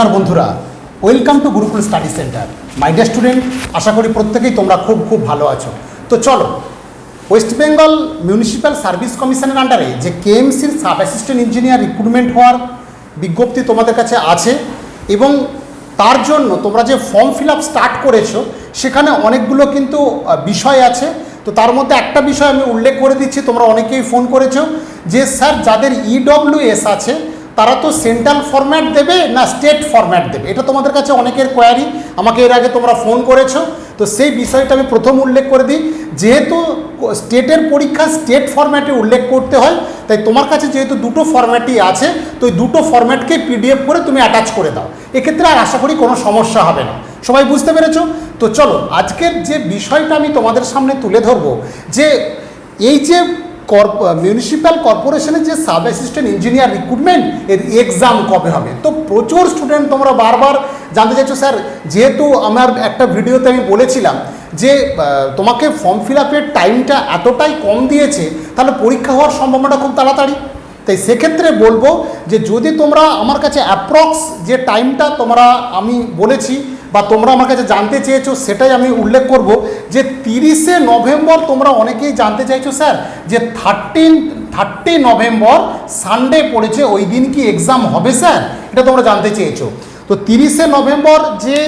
নমস্কার বন্ধুরা। Welcome to Gurukul study centre my dear student আশা করি প্রত্যেকেই তোমরা খুব খুব ভালো আছো। তো চলো ওয়েস্ট বেঙ্গল মিউনিসিপ্যাল সার্ভিস কমিশনের আন্ডারে যে কেএমসির সাব অ্যাসিস্ট্যান্ট ইঞ্জিনিয়ার রিক্রুটমেন্ট হওয়ার বিজ্ঞপ্তি তোমাদের কাছে আছে এবং তার জন্য তোমরা যে ফর্ম ফিল আপ স্টার্ট করেছ, সেখানে অনেকগুলো কিন্তু বিষয় আছে। তো তার মধ্যে একটা বিষয় আমি উল্লেখ করে দিচ্ছি, তোমরা অনেকেই ফোন করেছ যে, স্যার, যাদের ইডব্লিউএস আছে তারা তো সেন্ট্রাল ফরম্যাট দেবে না স্টেট ফরম্যাট দেবে? এটা তোমাদের কাছে অনেকের কোয়ারি আমাকে এর আগে তোমরা ফোন করেছ। তো সেই বিষয়টা আমি প্রথম উল্লেখ করে দিই। যেহেতু স্টেটের পরীক্ষা স্টেট ফরম্যাটে উল্লেখ করতে হয়, তাই তোমার কাছে যেহেতু দুটো ফরম্যাটই আছে, তো ওই দুটো ফরম্যাটকে পিডিএফ করে তুমি অ্যাটাচ করে দাও। এক্ষেত্রে আর আশা করি কোনো সমস্যা হবে না। সবাই বুঝতে পেরেছ? তো চলো, আজকের যে বিষয়টা আমি তোমাদের সামনে তুলে ধরবো, যে এই যে মিউনিসিপ্যাল কর্পোরেশনের যে সাব অ্যাসিস্ট্যান্ট ইঞ্জিনিয়ার রিক্রুটমেন্ট এর এক্সাম কবে হবে? তো প্রচুর স্টুডেন্ট তোমরা বারবার জানতে চাইছো, স্যার। যেহেতু আমার একটা ভিডিওতে আমি বলেছিলাম যে তোমাকে ফর্ম ফিল আপের টাইমটা এতটাই কম দিয়েছে, তাহলে পরীক্ষা হওয়ার সম্ভাবনাটা খুব তাড়াতাড়ি। তাই সেক্ষেত্রে বলব যে, যদি তোমরা আমার কাছে অ্যাপ্রক্স যে টাইমটা তোমরা আমি বলেছি বা তোমরা আমার কাছে জানতে চেয়েছো, সেটাই আমি উল্লেখ করব যে তিরিশে নভেম্বর তোমরা অনেকেই জানতে চাইছো, স্যার, যে থার্টিন থার্টি নভেম্বর সানডে পড়েছে, ওই দিন কি এক্সাম হবে, স্যার? এটা তোমরা জানতে চেয়েছো। তো তিরিশে নভেম্বর যে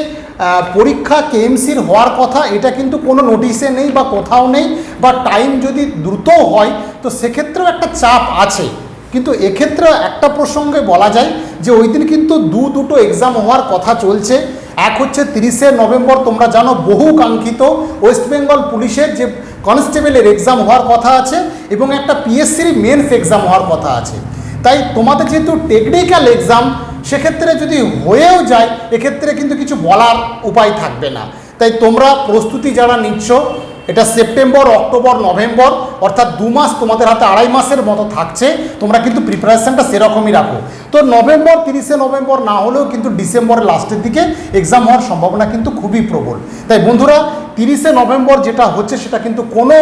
পরীক্ষা কেএমসির হওয়ার কথা, এটা কিন্তু কোনো নোটিশে নেই বা কোথাও নেই, বা টাইম যদি দ্রুত হয়, তো সেক্ষেত্রেও একটা চাপ আছে। কিন্তু এক্ষেত্রে একটা প্রসঙ্গে বলা যায় যে, ওই দিন কিন্তু দু দুটো এক্সাম হওয়ার কথা চলছে। এক হচ্ছে তিরিশে নভেম্বর, তোমরা জানো বহু কাঙ্ক্ষিত ওয়েস্ট বেঙ্গল পুলিশের যে কনস্টেবলের এক্সাম হওয়ার কথা আছে এবং একটা পিএসসির মেন্স এক্সাম হওয়ার কথা আছে। তাই তোমাদের যেহেতু টেকনিক্যাল এক্সাম সেক্ষেত্রে যদি হয়েও যায়, এক্ষেত্রে কিন্তু কিছু বলার উপায় থাকবে না। তাই তোমরা প্রস্তুতি যারা নিচ্ছ, এটা সেপ্টেম্বর অক্টোবর নভেম্বর অর্থাৎ দু মাস তোমাদের হাতে আড়াই মাসের মতো থাকছে, তোমরা কিন্তু প্রিপারেশনটা সেরকমই রাখো। তো নভেম্বর তিরিশে নভেম্বর না হলেও কিন্তু ডিসেম্বরের লাস্টের দিকে এক্সাম হওয়ার সম্ভাবনা কিন্তু খুবই প্রবল। তাই বন্ধুরা, তিরিশে নভেম্বর যেটা হচ্ছে সেটা কিন্তু কোনো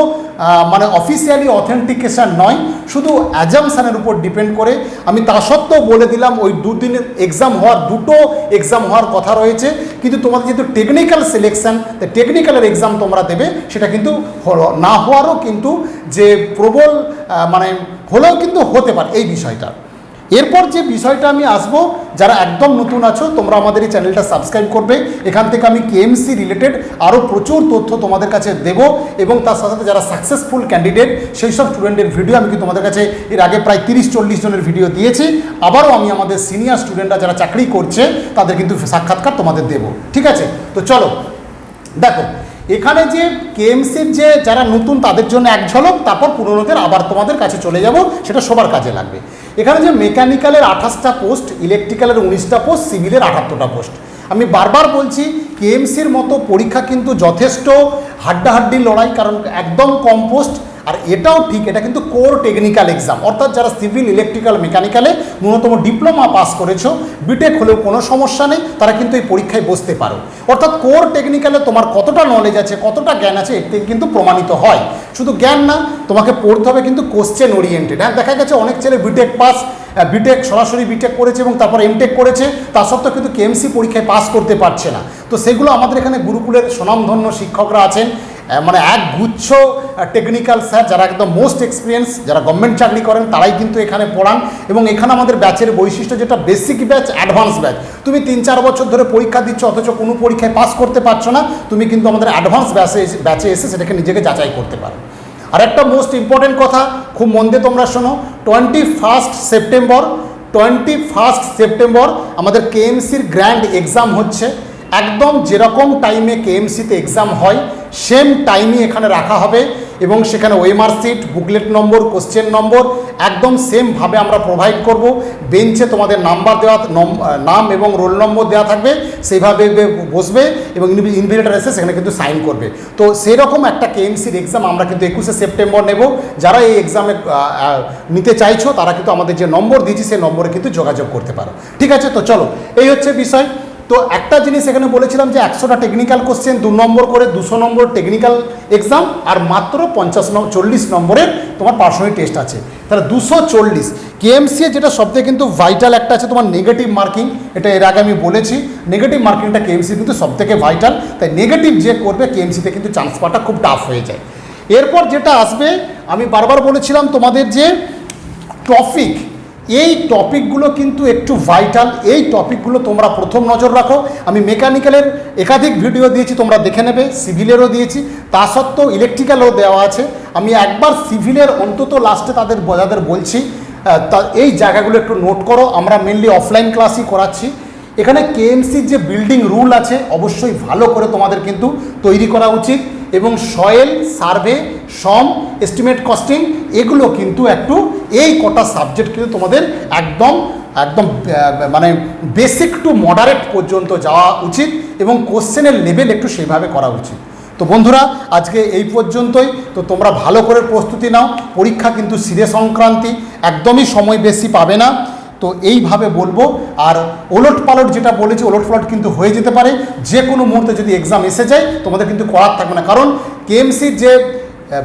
মানে অফিসিয়ালি অথেন্টিকেশন নয়, শুধু অ্যাজামশানের উপর ডিপেন্ড করে। আমি তা সত্ত্বেও বলে দিলাম, ওই দুদিনের এক্সাম হওয়ার, দুটো এক্সাম হওয়ার কথা রয়েছে। কিন্তু তোমাদের যেহেতু টেকনিক্যাল সিলেকশন টেকনিক্যালের এক্সাম তোমরা দেবে, সেটা কিন্তু না হওয়ারও কিন্তু যে প্রবল মানে হলেও কিন্তু হতে পারে, এই বিষয়টা। এরপর যে বিষয়টা আমি আসব, যারা একদম নতুন আছো, তোমরা আমাদের এই চ্যানেলটা সাবস্ক্রাইব করবে। এখান থেকে আমি কেএমসি রিলেটেড আরও প্রচুর তথ্য তোমাদের কাছে দেব এবং তার সাথে সাথে যারা সাকসেসফুল ক্যান্ডিডেট সেই সব স্টুডেন্টের ভিডিও আমি কিন্তু তোমাদের কাছে এর আগে প্রায় তিরিশ, চল্লিশ জনের ভিডিও দিয়েছি। আবারও আমি আমাদের সিনিয়র স্টুডেন্টরা যারা চাকরি করছে, তাদের কিন্তু সাক্ষাৎকার তোমাদের দেব। ঠিক আছে? তো চলো, দেখো এখানে যে কেএমসির যে যারা নতুন তাদের জন্য এক ঝলক, তারপর পুরনোদের আবার তোমাদের কাছে চলে যাব, সেটা সবার কাজে লাগবে। এখানে যে মেকানিক্যালের আঠাশটা পোস্ট, ইলেকট্রিক্যালের উনিশটা পোস্ট, সিভিলের আঠাত্তরটা পোস্ট। আমি বারবার বলছি কেএমসির মতো পরীক্ষা কিন্তু যথেষ্ট হাড্ডাহাড্ডি লড়াই, কারণ একদম কম পোস্ট আর এটাও ঠিক, এটা কিন্তু কোর টেকনিক্যাল এক্সাম অর্থাৎ যারা সিভিল ইলেকট্রিক্যাল মেকানিক্যালে ন্যূনতম ডিপ্লোমা পাস করেছ বিটেক হলেও কোনো সমস্যা নেই, তারা কিন্তু এই পরীক্ষায় বসতে পারো। অর্থাৎ কোর টেকনিক্যালে তোমার কতটা নলেজ আছে, কতটা জ্ঞান আছে, এর থেকে কিন্তু প্রমাণিত হয়। শুধু জ্ঞান না, তোমাকে পড়তে হবে কিন্তু কোশ্চেন ওরিয়েন্টেড হ্যাঁ দেখা গেছে অনেক ছেলে B Tech pass B Tech সরাসরি বিটেক করেছে এবং তারপর এমটেক করেছে, তা সত্ত্বেও কিন্তু কেএমসি পরীক্ষায় পাস করতে পারছে না। তো সেগুলো আমাদের এখানে গুরুকুলের সুনামধন্য শিক্ষকরা আছেন। মানে এক গুচ্ছ টেকনিক্যাল স্যার যারা একদম মোস্ট এক্সপিরিয়েন্স যারা গভর্নমেন্ট চাকরি করেন, তারাই কিন্তু এখানে পড়ান। এবং এখানে আমাদের ব্যাচের বৈশিষ্ট্য যেটা বেসিক ব্যাচ অ্যাডভান্স ব্যাচ তুমি তিন চার বছর ধরে পরীক্ষা দিচ্ছ, অথচ কোনো পরীক্ষায় পাস করতে পারছ না, তুমি কিন্তু আমাদের অ্যাডভান্স ব্যাচে ব্যাচে এসে সেটাকে নিজেকে যাচাই করতে পারো। আর একটা মোস্ট ইম্পর্টেন্ট কথা, খুব মন দিয়ে তোমরা শোনো twenty first September twenty first September আমাদের কেএমসির গ্র্যান্ড এক্সাম হচ্ছে। একদম যেরকম টাইমে কেএমসিতে এক্সাম হয় সেম টাইমই এখানে রাখা হবে এবং সেখানে OMR sheet, booklet number, question number একদম সেমভাবে আমরা প্রোভাইড করব। বেঞ্চে তোমাদের নাম্বার দেওয়া, নাম এবং রোল নম্বর দেওয়া থাকবে, সেইভাবে বসবে এবং ইনভিটেটার এসে সেখানে কিন্তু সাইন করবে। তো সেই রকম একটা কেএমসির এক্সাম আমরা কিন্তু একুশে সেপ্টেম্বর নেব। যারা এই এক্সামে নিতে চাইছো, তারা কিন্তু আমাদের যে নম্বর দিয়েছি, সেই নম্বরে কিন্তু যোগাযোগ করতে পারো। ঠিক আছে? তো চলো, এই হচ্ছে বিষয়। তো একটা জিনিস এখানে বলেছিলাম যে একশোটা টেকনিক্যাল কোশ্চেন দু নম্বর করে দুশো নম্বর টেকনিক্যাল এক্সাম আর মাত্র পঞ্চাশ নম্বর চল্লিশ নম্বরের তোমার পার্সোনাল টেস্ট আছে। তাহলে দুশো চল্লিশ। কেএমসি যেটা সবথেকে কিন্তু ভাইটাল একটা আছে তোমার নেগেটিভ মার্কিং এটা এর আগে আমি বলেছি। নেগেটিভ মার্কিংটা কেএমসি কিন্তু সবথেকে ভাইটাল তাই নেগেটিভ যে করবে কেএমসিতে কিন্তু চান্স পাওয়াটা খুব টাফ হয়ে যায়। এরপর যেটা আসবে, আমি বারবার বলেছিলাম তোমাদের যে টপিক এই টপিকগুলো কিন্তু একটু ভাইটাল। এই টপিকগুলো তোমরা প্রথম নজর রাখো। আমি মেকানিক্যালের একাধিক ভিডিও দিয়েছি, তোমরা দেখে নেবে। সিভিলেরও দিয়েছি। তা সত্ত্বেও ইলেকট্রিক্যালও দেওয়া আছে। আমি একবার সিভিলের অন্তত লাস্টে তাদের যাদের বলছি। তা এই জায়গাগুলো একটু নোট করো। আমরা মেনলি অফলাইন ক্লাসই করাচ্ছি। এখানে কেএমসির যে বিল্ডিং রুল আছে, অবশ্যই ভালো করে তোমাদের কিন্তু তৈরি করা উচিত। এবং soil survey some estimate costing এগুলো কিন্তু একটু এই কটা সাবজেক্ট কিন্তু তোমাদের একদম একদম মানে বেসিক টু মডারেট পর্যন্ত যাওয়া উচিত এবং কোশ্চেনের লেভেল একটু সেইভাবে করা উচিত। তো বন্ধুরা, আজকে এই পর্যন্তই। তো তোমরা ভালো করে প্রস্তুতি নাও। পরীক্ষা কিন্তু সিরে সংক্রান্তি, একদমই সময় বেশি পাবে না। তো এইভাবে বলব। আর ওলট পালট যেটা বলেছি, ওলট পালট কিন্তু হয়ে যেতে পারে। যে কোনো মুহূর্তে যদি এক্সাম এসে যায়, তোমাদের কিন্তু করার থাকবে না। কারণ কেএমসির যে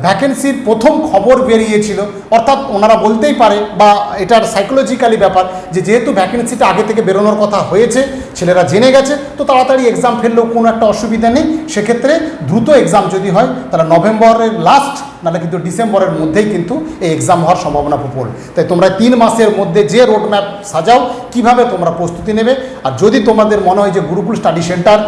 ভ্যাকেন্সির প্রথম খবর বেরিয়েছিল। অর্থাৎ ওনারা বলতেই পারে বা এটার সাইকোলজিক্যালি ব্যাপার যে যেহেতু ভ্যাকেন্সিটা আগে থেকে বেরোনোর কথা হয়েছে, ছেলেরা জেনে গেছে, তো তাড়াতাড়ি এক্সাম ফেললেও কোনো একটা অসুবিধা নেই। সেক্ষেত্রে দ্রুত এক্সাম যদি হয়, তাহলে নভেম্বরের লাস্ট নাহলে কিন্তু ডিসেম্বরের মধ্যেই কিন্তু এই এক্সাম হওয়ার সম্ভাবনা প্রবল। তাই তোমরা তিন মাসের মধ্যে যে রোডম্যাপ সাজাও, কীভাবে তোমরা প্রস্তুতি নেবে, আর যদি তোমাদের মনে হয় যে গুরুকুল স্টাডি সেন্টার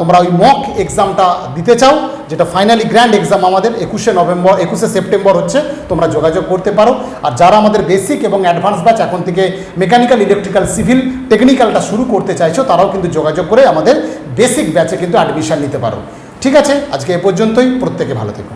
তোমরা ওই মক এক্সামটা দিতে চাও, যেটা ফাইনালি গ্র্যান্ড এক্সাম আমাদের একুশে নভেম্বর, একুশে সেপ্টেম্বর হচ্ছে, তোমরা যোগাযোগ করতে পারো। আর যারা আমাদের বেসিক এবং অ্যাডভান্স ব্যাচ এখন থেকে মেকানিক্যাল ইলেকট্রিক্যাল সিভিল টেকনিক্যালটা শুরু করতে চাইছো, তারাও কিন্তু যোগাযোগ করে আমাদের বেসিক ব্যাচে কিন্তু অ্যাডমিশান নিতে পারো। ঠিক আছে, আজকে এ পর্যন্তই, প্রত্যেকে ভালো থেকো।